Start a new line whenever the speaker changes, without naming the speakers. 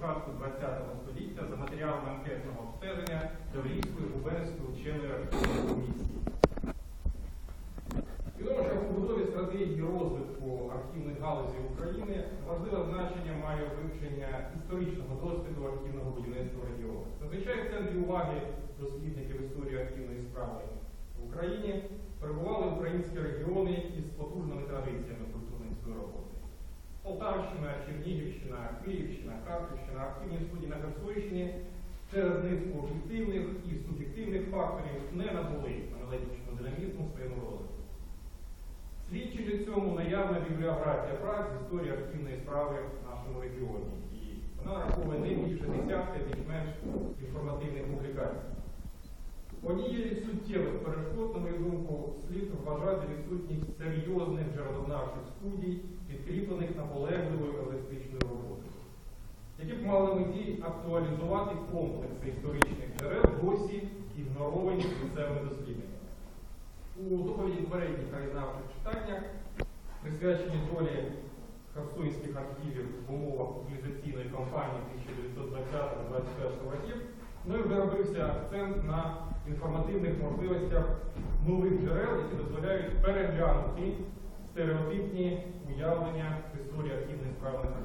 початку ХХ століття за матеріалами анкетного обстеження Таврійської губернської вченої комісії. Відомо, що в побудові стратегії розвитку архівної галузі України важливе значення має вивчення історичного досвіду архівного будівництва регіону. Зазвичай в центрі уваги дослідників історії архівної справи в Україні перебували українські регіони із потужними Полтавщина, Чернігівщина, Київщина, Харківщина, архівні студії на Херсонщині через низку об'єктивних і суб'єктивних факторів не набули аналітичного динамізму в своєму розвитку. Свідчить у цьому наявна бібліографія праць з історії архівної справи в нашому регіоні. І вона нараховує не більше десятка більш-менш інформативних публікацій. Однією з суттєвих перешкод, на мою думку, слід вважати відсутність серйозних джерелознавчих студій, підкріплених наполегливою електричною актуалізувати комплекси історичних джерел, досі ігноровані кінцевими дослідниками. У доповіді попередніх краєзнавчих читаннях, присвячені долі херсонських архівів в умовах мобілізаційної кампанії 1920-21 років, мною виробився акцент на інформативних можливостях нових джерел, які дозволяють переглянути стереотипні уявлення в історії архівної справи на